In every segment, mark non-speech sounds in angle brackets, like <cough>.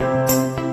Hare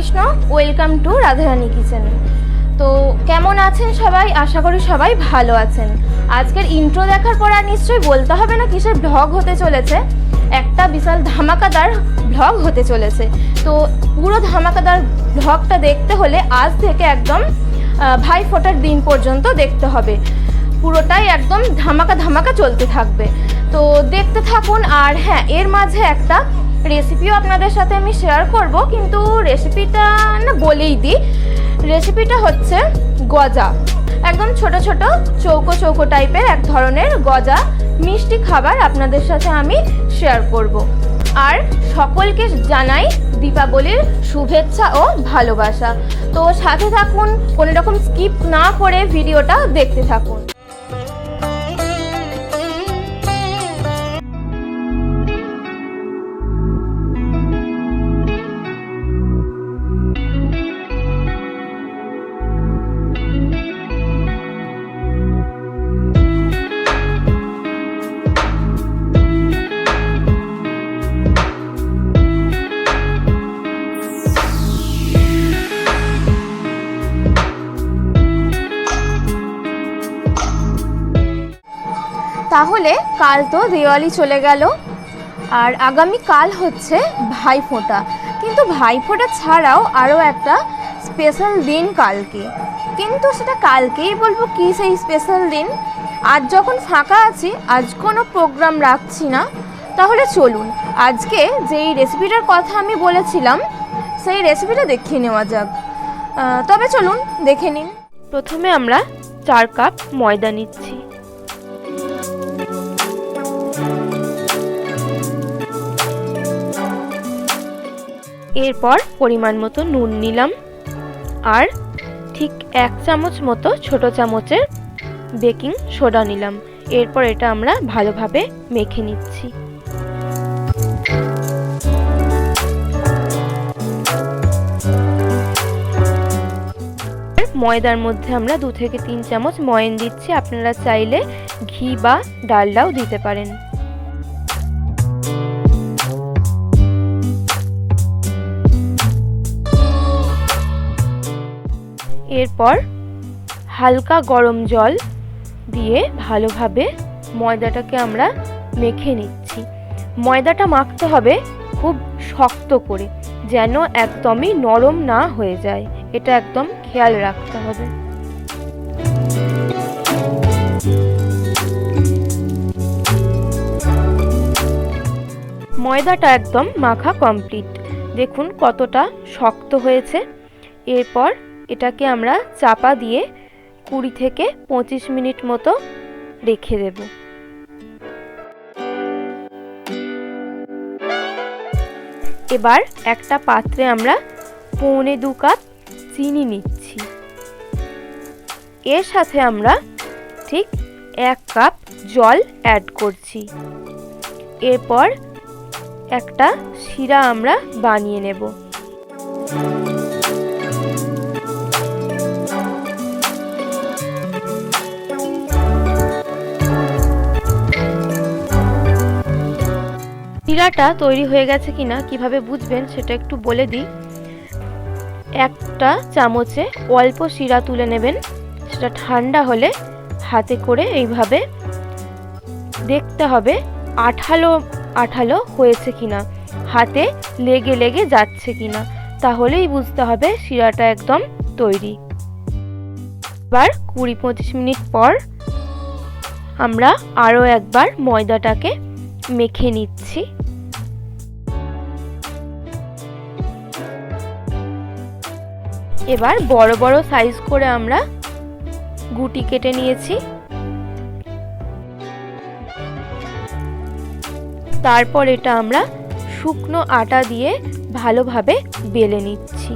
Krishna welcome to Radharani kitchen তো কেমন আছেন সবাই? আশা করি সবাই ভালো আছেন। আজকের ইন্ট্রো দেখার পর আর নিশ্চয়ই বলতে হবে না কিসের ব্লগ হতে চলেছে। একটা বিশাল ধামাকাদার ব্লগ হতে চলেছে। তো পুরো ধামাকাদার ব্লগটা দেখতে হলে আজ থেকে একদম ভাই ফোটার দিন পর্যন্ত দেখতে হবে। পুরোটাই একদম ধামাকা ধামাকা চলতে থাকবে। তো দেখতে থাকুন আর হ্যাঁ এর মাঝে একটা রেসিপিও আপনাদের সাথে আমি শেয়ার করব, কিন্তু রেসিপিটা না বলেই দিই। রেসিপিটা হচ্ছে গজা। একদম ছোট ছোট, চৌকো চৌকো টাইপের এক ধরনের গজা, মিষ্টি খাবার আপনাদের সাথে আমি শেয়ার করব। আর সকলকে জানাই দীপাবলির শুভেচ্ছা ও ভালোবাসা। তো সাথে থাকুন কোনো রকম স্কিপ না করে ভিডিওটা দেখতে থাকুন। তাহলে কাল তো দিওয়ালি চলে গেল। আর আগামী কাল হচ্ছে ভাইফোঁটা। কিন্তু ভাইফোঁটা ছাড়াও আরও একটা স্পেশাল দিন কালকে। কিন্তু সেটা কালকেই বলব কি সেই স্পেশাল দিন? আজ যখন ফাঁকা আছি, আজ কোনো প্রোগ্রাম রাখছি না। তাহলে চলুন, আজকে যেই রেসিপিটার কথা আমি বলেছিলাম, সেই রেসিপিটা দেখিয়ে নেওয়া যাক। তবে চলুন, দেখে নিন। প্রথমে আমরা চার কাপ ময়দা নিচ্ছি। এরপর পরিমাণ মতো নুন নিলাম। আর ঠিক এক চামচ মতো ছোট চামচের বেকিং সোডা নিলাম। এরপর এটা আমরা ভালোভাবে মেখে নিচ্ছি। ময়দার মধ্যে আমরা দু থেকে তিন চামচ ময়ন দিচ্ছি। আপনারা চাইলে ঘি বা ডালডাও দিতে পারেন। এরপর হালকা গরম জল দিয়ে ভালোভাবে ময়দাটাকে আমরা মেখে নিচ্ছি। ময়দাটা মাখতে হবে খুব শক্ত করে যেন একদমই নরম না হয়ে যায়। এটা একদম খেয়াল রাখতে হবে। ময়দাটা একদম মাখা কমপ্লিট। দেখুন কতটা শক্ত হয়েছে। এরপর এটাকে আমরা চাপা দিয়ে কুড়ি থেকে পঁচিশ মিনিট মতো রেখে দেব। এবার একটা পাত্রে আমরা পৌনে দু কাপ চিনি নিচ্ছি। এর সাথে আমরা ঠিক এক কাপ জল অ্যাড করছি। এরপর একটা শিরা আমরা বানিয়ে নেব। শিরাটা তৈরি হয়ে গেছে কিনা, কীভাবে বুঝবেন সেটা একটু বলে দিই। একটা চামচে অল্প শিরা তুলে নেবেন, সেটা ঠান্ডা হলে হাতে করে এইভাবে দেখতে হবে আঠালো আঠালো হয়েছে কিনা, হাতে লেগে লেগে যাচ্ছে কিনা, তাহলেই বুঝতে হবে শিরাটা একদম তৈরি। এবার কুড়ি পঁচিশ মিনিট পর আমরা আরও একবার ময়দাটাকে মেখে নিচ্ছি। এবার বড় বড় সাইজ করে আমরা গুটি কেটে নিয়েছি। তারপর এটা আমরা শুকনো আটা দিয়ে ভালোভাবে বেলে নিচ্ছি।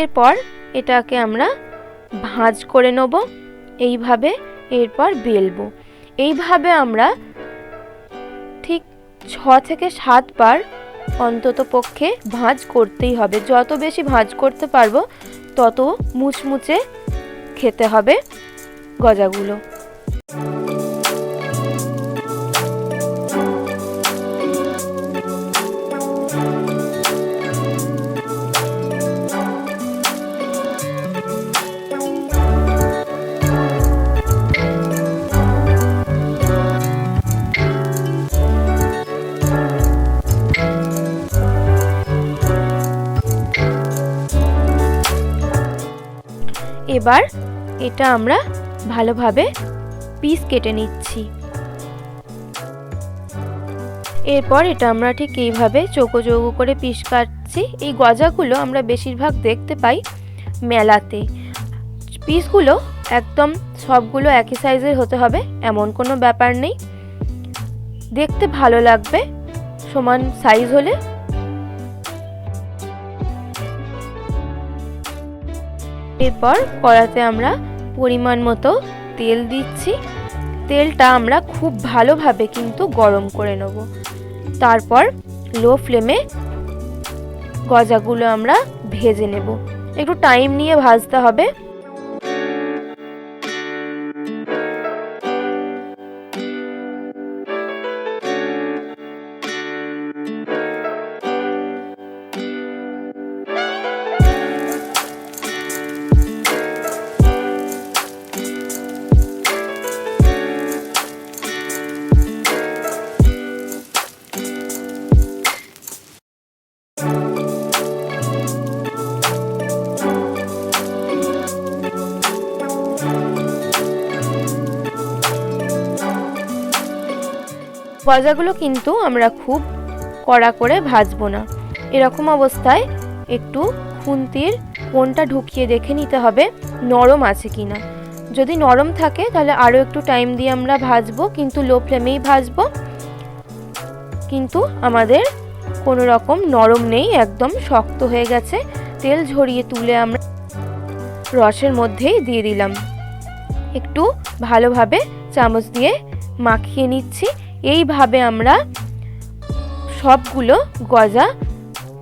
এরপর এটাকে আমরা ভাঁজ করে নেব। এইভাবে এরপর বেলবো। এইভাবে আমরা ছ থেকে সাতবার অন্তত পক্ষে ভাঁজ করতেই হবে। যত বেশি ভাঁজ করতে পারব, তত মুচমুচে খেতে হবে গজাগুলো। এবার এটা আমরা ভালোভাবে পিস কেটে নিচ্ছি। এরপর এটা আমরা ঠিক এইভাবে চৌকো চৌকো করে পিস কাটছি। এই গজাগুলো আমরা বেশিরভাগ দেখতে পাই মেলাতে। পিসগুলো একদম সবগুলো একই সাইজের হতে হবে, এমন কোনো ব্যাপার নেই। দেখতে ভালো লাগবে, সমান সাইজ হলে। এরপর কড়াতে আমরা পরিমাণ মতো তেল দিচ্ছি। তেলটা আমরা খুব ভালোভাবে কিন্তু গরম করে নেব। তারপর লো ফ্লেমে গজাগুলো আমরা ভেজে নেব। একটু টাইম নিয়ে ভাজতে হবে। গজাগুলো কিন্তু আমরা খুব কড়া করে ভাজবো না। এরকম অবস্থায় একটু খুন্তির কোনটা ঢুকিয়ে দেখে নিতে হবে, নরম আছে কি না যদি নরম থাকে, তাহলে আরও একটু টাইম দিয়ে আমরা ভাজবো, কিন্তু লো ফ্লেমেই ভাজবো। কিন্তু আমাদের কোনো রকম নরম নেই, একদম শক্ত হয়ে গেছে। তেল ঝরিয়ে তুলে আমরা রসের মধ্যেই দিয়ে দিলাম। একটু ভালোভাবে চামচ দিয়ে মাখিয়ে নিচ্ছি। এইভাবে আমরা সবগুলো গজা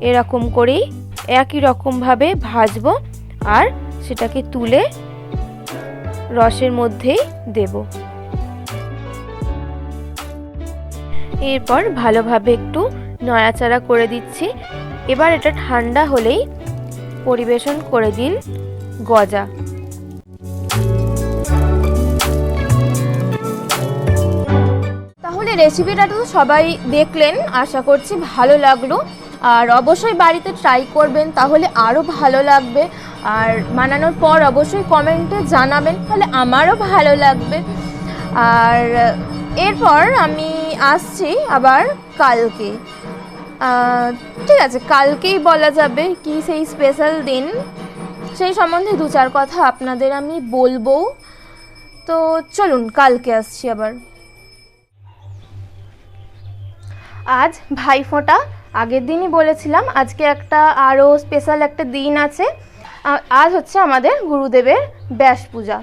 এরকম করেই একই রকমভাবে ভাজবো আর সেটাকে তুলে রসের মধ্যেই দেব। এরপর ভালোভাবে একটু নড়াচাড়া করে দিচ্ছি। এবার এটা ঠান্ডা হলেই পরিবেশন করে দিন গজা। রেসিপিটা তো সবাই দেখলেন, আশা করছি ভালো লাগল। আর অবশ্যই বাড়িতে ট্রাই করবেন, তাহলে আরও ভালো লাগবে। আর বানানোর পর অবশ্যই কমেন্টে জানাবেন, তাহলে আমারও ভালো লাগবে। আর এরপর আমি আসছি আবার কালকে। ঠিক আছে, কালকেই বলা যাবে কি সেই স্পেশাল দিন। সেই সম্বন্ধে দু চার কথা আপনাদের আমি বলব। তো চলুন, কালকে আসছি আবার। আজ ভাইফোঁটা আগের দিনই বলেছিলাম, আজকে একটা আরও স্পেশাল একটা দিন আছে। আজ হচ্ছে আমাদের গুরুদেবের ব্যাস পূজা।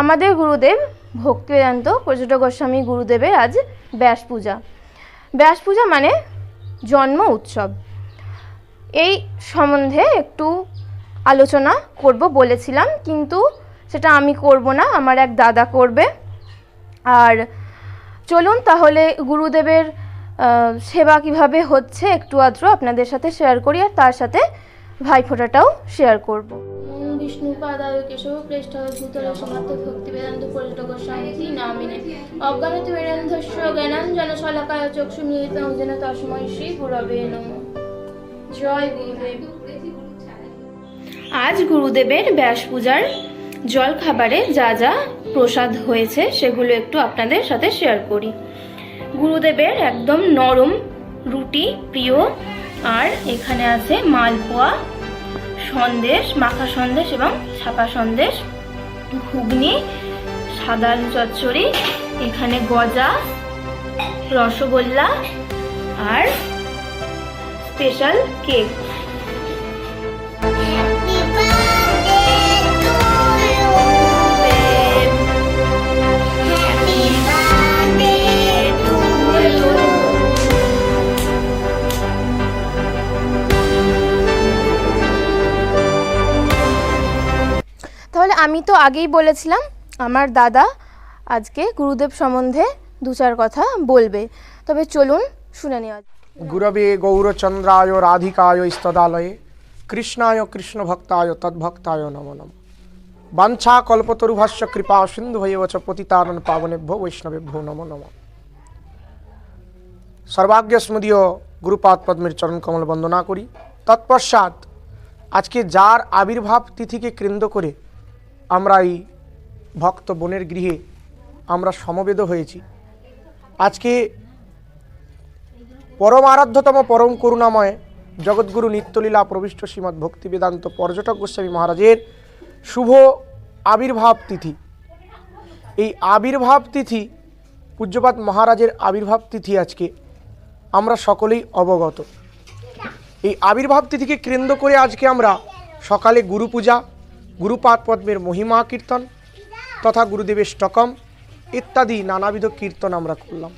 আমাদের গুরুদেব ভক্তিবেদান্ত পর্যটক গোস্বামী গুরুদেবের আজ ব্যাস পূজা। ব্যাস পূজা মানে জন্ম উৎসব। এই সম্বন্ধে একটু আলোচনা করব বলেছিলাম, কিন্তু সেটা আমি করব না, আমার এক দাদা করবে। আর চলুন তাহলে গুরুদেবের সেবা কীভাবে হচ্ছে একটু আধটু আপনাদের সাথে শেয়ার করি আর তার সাথে ভাইফোঁটাটাও শেয়ার করব। যেন আজ গুরুদেবের ব্যাস পূজার জল খাবারে যা যা প্রসাদ হয়েছে সেগুলো একটু আপনাদের সাথে শেয়ার করি। গুরুদেবের একদম নরম রুটি প্রিয়। আর এখানে আছে মালপোয়া, সন্দেশ, মাখা সন্দেশ এবং ছাপা সন্দেশ, ঘুগনি, সাদা আলু চচ্চড়ি, এখানে গজা, রসগোল্লা আর স্পেশাল কেক আমি তো আগেই বলেছিলাম, আমার দাদা আজকে গুরুদেব সম্বন্ধে দু চার কথা বলবে। তবে চলুন শুনে নেওয়া গুরবে গৌরচন্দ্রায় রাধিকায় স্তদালয়ে, কৃষ্ণায় কৃষ্ণভক্তায় তদ্ভক্তায় নম নম। বাঞ্ছা কল্পতরুভাষ্য কৃপা সিন্ধু হয়েছ পতিতারণ পাবনেভ্য বৈষ্ণবেভ্যো নম নম। সর্বাগ্য স্মদীয় গুরুপাদ পদ্মের চরণ কমল বন্দনা করি। তৎপশ্চাৎ আজকে যার আবির্ভাব তিথিকে কেন্দ্র করে আমরা এই ভক্ত বোনের গৃহে আমরা সমবেদ হয়েছি। আজকে পরম আরাধ্যতম, পরম করুণাময় জগৎগুরু নিত্যলীলা প্রবিষ্ট শ্রীমৎ ভক্তি বেদান্ত পর্যটক গোস্বামী মহারাজের শুভ আবির্ভাব তিথি। এই আবির্ভাব তিথি পূজ্যপাত মহারাজের আবির্ভাব তিথি আজকে আমরা সকলেই অবগত। এই আবির্ভাব তিথিকে কেন্দ্র করে আজকে আমরা সকালে গুরু পূজা গুরুপাদ পদ্মের মহিমা কীর্তন তথা গুরুদেবের স্টকম ইত্যাদি নানাবিধ কীর্তন আমরা করলাম।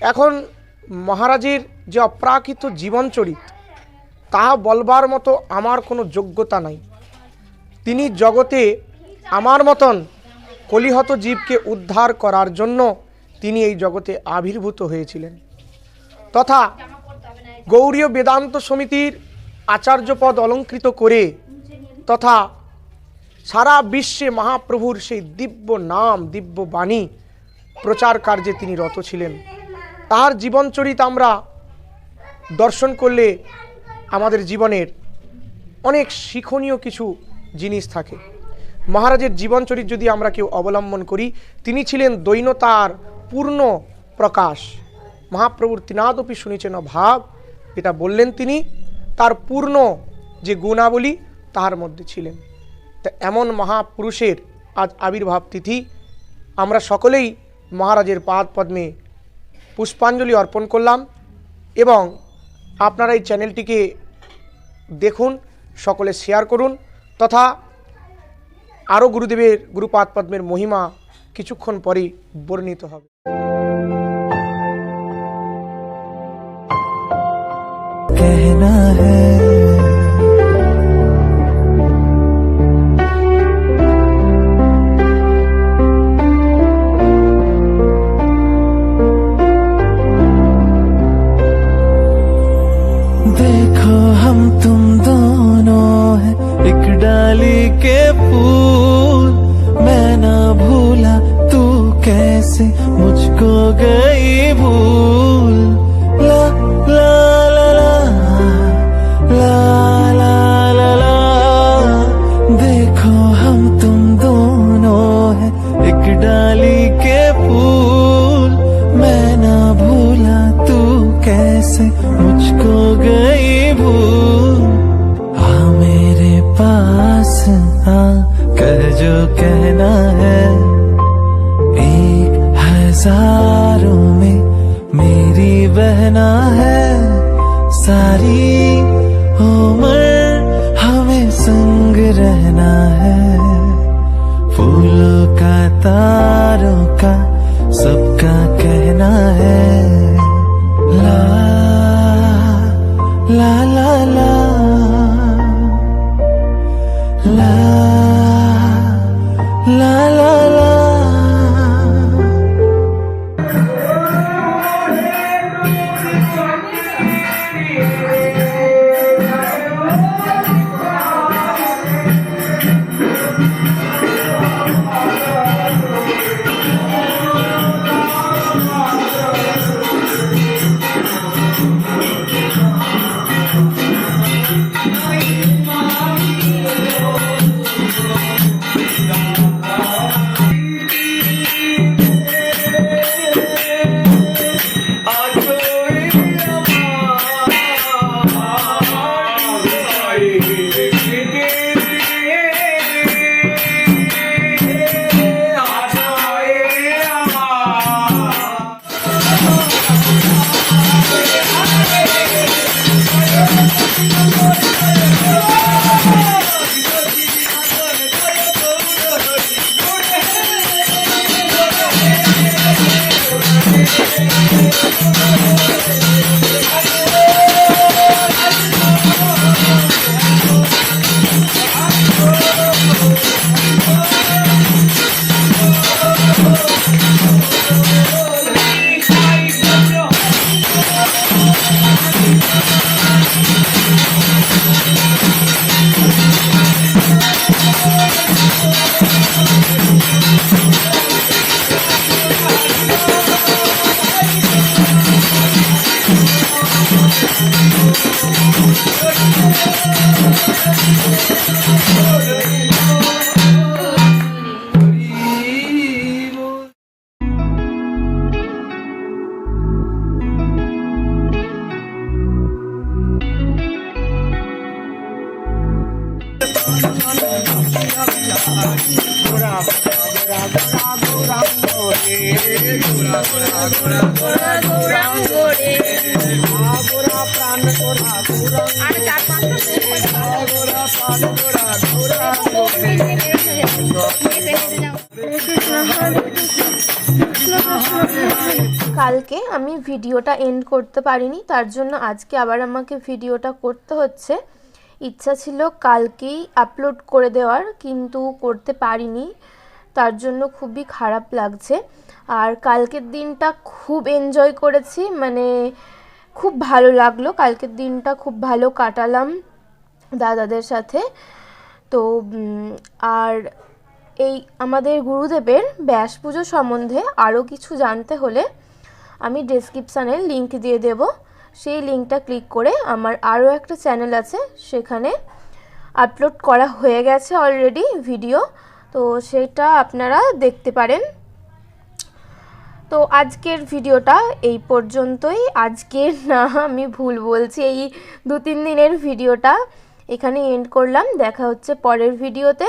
এখন মহারাজের যে অপ্রাকৃত জীবনচরিত তাহা বলবার মতো আমার কোনো যোগ্যতা নাই। তিনি জগতে আমার মতন কলিহত জীবকে উদ্ধার করার জন্য তিনি এই জগতে আবির্ভূত হয়েছিলেন। তথা গৌরীয় বেদান্ত সমিতির আচার্য পদ অলঙ্কৃত করে তথা সারা বিশ্বে মহাপ্রভুর সেই দিব্য নাম, দিব্য বাণী প্রচার কার্যে তিনি রত ছিলেন। তার জীবনচরিত আমরা দর্শন করলে আমাদের জীবনের অনেক শিক্ষণীয় কিছু জিনিস থাকে। মহারাজের জীবনচরিত যদি আমরা কেউ অবলম্বন করি, তিনি ছিলেন দৈনতার পূর্ণ প্রকাশ। মহাপ্রভুর তিনাদপি শুনেছেন ভাব এটা বললেন তিনি। তার পূর্ণ যে গুণাবলী তাহার মধ্যে ছিলেন তা এমন মহাপুরুষের আজ আবির্ভাব তিথি আমরা সকলেই মহারাজের পাদ পদ্মে পুষ্পাঞ্জলি অর্পণ করলাম এবং আপনারা এই চ্যানেলটিকে দেখুন সকলে শেয়ার করুন তথা আরও গুরুদেবের গুরুপাদ পদ্মের মহিমা কিছুক্ষণ পরেই বর্ণিত হবে कहना है कैसे मुझको गई भूल। ला ला ला देखो हम तुम दोनों हैं एक डाली के फूल। मैं ना भूला तू कैसे मुझको गई भूल। मेरे पास आ कह जो कहना है। हज़ारों में मेरी बहना है। सारी उम्र हमें संग रहना है। फूलों का, तारों का सबका कहना है। ला। ला ला ला ला। Oh, <laughs> yeah. কালকে আমি ভিডিওটা এন্ড করতে পারিনি, তার জন্য আজকে আবার আমাকে ভিডিওটা করতে হচ্ছে। ইচ্ছা ছিল কালকেই আপলোড করে দেওয়ার, কিন্তু করতে পারিনি, তার জন্য খুবই খারাপ লাগছে। আর কালকের দিনটা খুব এনজয় করেছি মানে খুব ভালো লাগল। কালকের দিনটা খুব ভালো কাটালাম দাদাদের সাথে। তো আর এই আমাদের গুরুদেবের ব্যাস পুজো সম্বন্ধে আরও কিছু জানতে হলে আমি ডেসক্রিপশানে লিংক দিয়ে দেব। সেই লিঙ্কটা ক্লিক করে আমার আরও একটা চ্যানেল আছে, সেখানে আপলোড করা হয়ে গেছে অলরেডি ভিডিও তো সেটা আপনারা দেখতে পারেন। তো আজকের ভিডিওটা এই পর্যন্তই। আজকের না, আমি ভুল বলছি, এই দু তিন দিনের ভিডিওটা এখানে এন্ড করলাম। দেখা হচ্ছে পরের ভিডিওতে